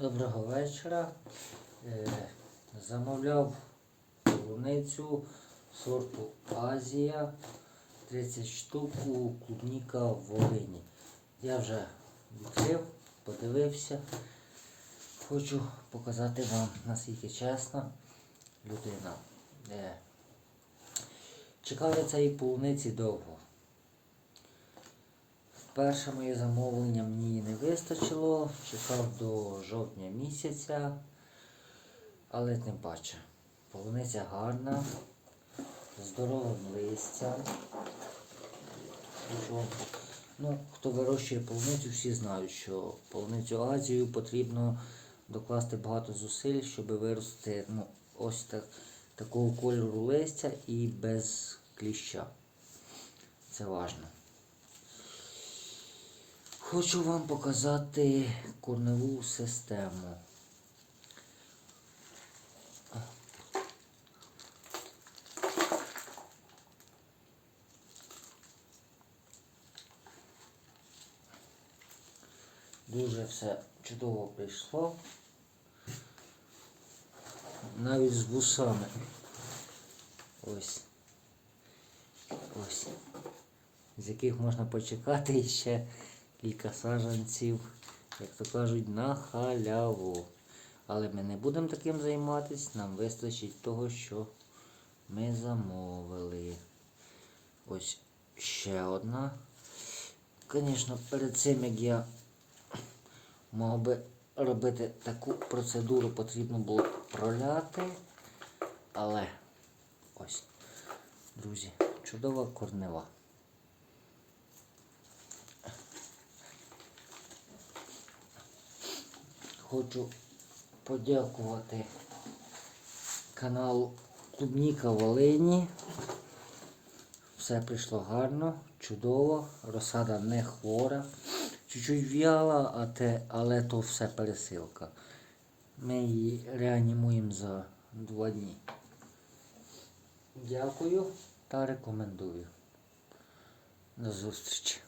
Доброго вечора. Е, замовляв полуницю сорту Азія 30 штук у клубніка в Волині. Я вже відкрив, подивився. Хочу показати вам, наскільки чесна людина. Е, чекав я цієї полуниці довго. Перше моє замовлення мені не вистачило, чекав до жовтня місяця, але тим паче. Полуниця гарна, здоровим листям. Ну, хто вирощує полуницю, всі знають, що полуницю Азію потрібно докласти багато зусиль, щоб виростити ну, ось так, такого кольору листя і без кліща. Це важливо. Хочу вам показати корневу систему. Дуже все чудово прийшло. Навіть з вусами. Ось. Ось. З яких можна почекати ще кілька саджанців, як то кажуть, на халяву. Але ми не будемо таким займатися, нам вистачить того, що ми замовили. Ось ще одна. Звісно, перед цим як я мав би робити таку процедуру, потрібно було проляти. Але ось, друзі, чудова корнева. Хочу подякувати каналу Клубніка Волині. Все прийшло гарно, чудово, розсада не хвора. Чуть-чуть в'яла, а те, але то все пересилка. Ми її реанімуємо за два дні. Дякую та рекомендую. До зустрічі.